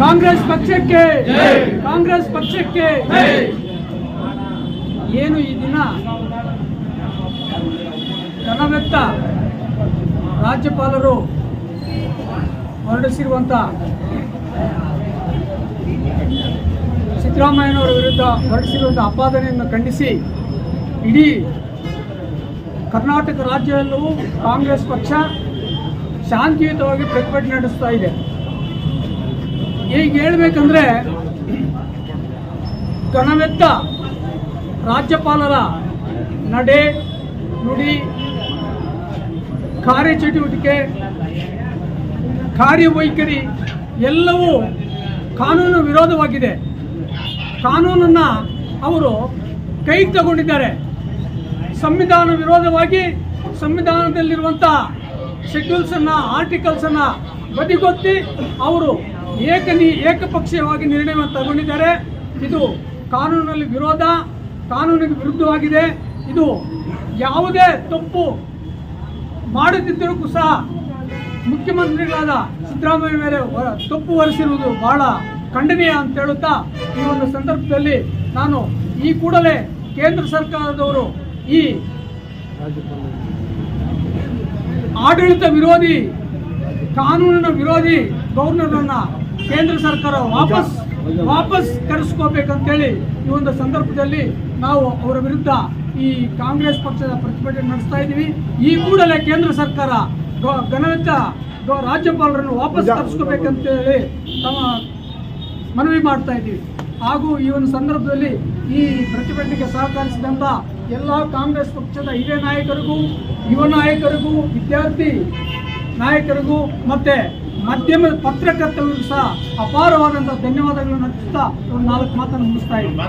ಕಾಂಗ್ರೆಸ್ ಪಕ್ಷಕ್ಕೆ. ಕಾಂಗ್ರೆಸ್ ಪಕ್ಷಕ್ಕೆ. ಏನು ಈ ದಿನ ಘನವೆತ್ತ ರಾಜ್ಯಪಾಲರು ಹೊರಡಿಸಿರುವಂಥ ಸಿದ್ದರಾಮಯ್ಯನವರ ವಿರುದ್ಧ ಹೊರಡಿಸಿರುವಂಥ ಆಪಾದನೆಯನ್ನು ಖಂಡಿಸಿ ಇಡೀ ಕರ್ನಾಟಕ ರಾಜ್ಯದಲ್ಲೂ ಕಾಂಗ್ರೆಸ್ ಪಕ್ಷ ಶಾಂತಿಯುತವಾಗಿ ಪ್ರತಿಭಟನೆ ನಡೆಸ್ತಾ ಇದೆ. ಈಗ ಹೇಳ್ಬೇಕಂದ್ರೆ, ಘನವೆತ್ತ ರಾಜ್ಯಪಾಲರ ನಡೆ, ನುಡಿ, ಕಾರ್ಯಚಟುವಟಿಕೆ, ಕಾರ್ಯವೈಖರಿ ಎಲ್ಲವೂ ಕಾನೂನು ವಿರೋಧವಾಗಿದೆ. ಕಾನೂನನ್ನು ಅವರು ಕೈ ತಗೊಂಡಿದ್ದಾರೆ. ಸಂವಿಧಾನ ವಿರೋಧವಾಗಿ ಸಂವಿಧಾನದಲ್ಲಿರುವಂಥ ಶೆಡ್ಯೂಲ್ಸನ್ನು ಆರ್ಟಿಕಲ್ಸನ್ನು ಬದಿಗೊತ್ತಿ ಅವರು ಏಕನಿ ಏಕಪಕ್ಷೀಯವಾಗಿ ನಿರ್ಣಯವನ್ನು ತಗೊಂಡಿದ್ದಾರೆ. ಇದು ಕಾನೂನಲ್ಲಿ ವಿರೋಧ, ಕಾನೂನಿಗೆ ವಿರುದ್ಧವಾಗಿದೆ. ಇದು ಯಾವುದೇ ತಪ್ಪು ಮಾಡುತ್ತಿದ್ದರೂ ಸಹ ಮುಖ್ಯಮಂತ್ರಿಗಳಾದ ಸಿದ್ದರಾಮಯ್ಯ ಮೇಲೆ ತಪ್ಪು ಹೊರಿಸಿರುವುದು ಬಹಳ ಖಂಡನೀಯ ಅಂತ ಹೇಳುತ್ತಾ ಈ ಒಂದು ಸಂದರ್ಭದಲ್ಲಿ ನಾನು ಈ ಕೂಡಲೇ ಕೇಂದ್ರ ಸರ್ಕಾರದವರು ಈ ಆಡಳಿತ ವಿರೋಧಿ ಕಾನೂನಿನ ವಿರೋಧಿ ಗವರ್ನರ್ನ ಕೇಂದ್ರ ಸರ್ಕಾರ ವಾಪಸ್ ವಾಪಸ್ ಕರೆಸ್ಕೋಬೇಕಂತೇಳಿ ಈ ಒಂದು ಸಂದರ್ಭದಲ್ಲಿ ನಾವು ಅವರ ವಿರುದ್ಧ ಈ ಕಾಂಗ್ರೆಸ್ ಪಕ್ಷದ ಪ್ರತಿಭಟನೆ ನಡೆಸ್ತಾ ಇದ್ದೀವಿ. ಈ ಕೂಡಲೇ ಕೇಂದ್ರ ಸರ್ಕಾರ ಘನವೆಚ್ಚ ರಾಜ್ಯಪಾಲರನ್ನು ವಾಪಸ್ ಕರೆಸ್ಕೋಬೇಕಂತೇಳಿ ತಮ್ಮ ಮನವಿ ಮಾಡ್ತಾ ಇದ್ದೀವಿ. ಹಾಗೂ ಈ ಒಂದು ಸಂದರ್ಭದಲ್ಲಿ ಈ ಪ್ರತಿಭಟನೆಗೆ ಸಹಕರಿಸಿದಂಥ ಎಲ್ಲ ಕಾಂಗ್ರೆಸ್ ಪಕ್ಷದ ಹಿರಿಯ ನಾಯಕರಿಗೂ ಯುವ ನಾಯಕರಿಗೂ ವಿದ್ಯಾರ್ಥಿ ನಾಯಕರಿಗೂ ಮತ್ತೆ ಮಾಧ್ಯಮ ಪತ್ರಕರ್ತರಿಗೂ ಸಹ ಅಪಾರವಾದಂಥ ಧನ್ಯವಾದಗಳನ್ನು ಅರ್ಪಿಸ್ತಾ ಒಂದು ನಾಲ್ಕು ಮಾತನ್ನು ಮುಗಿಸ್ತಾ ಇದ್ದೀನಿ.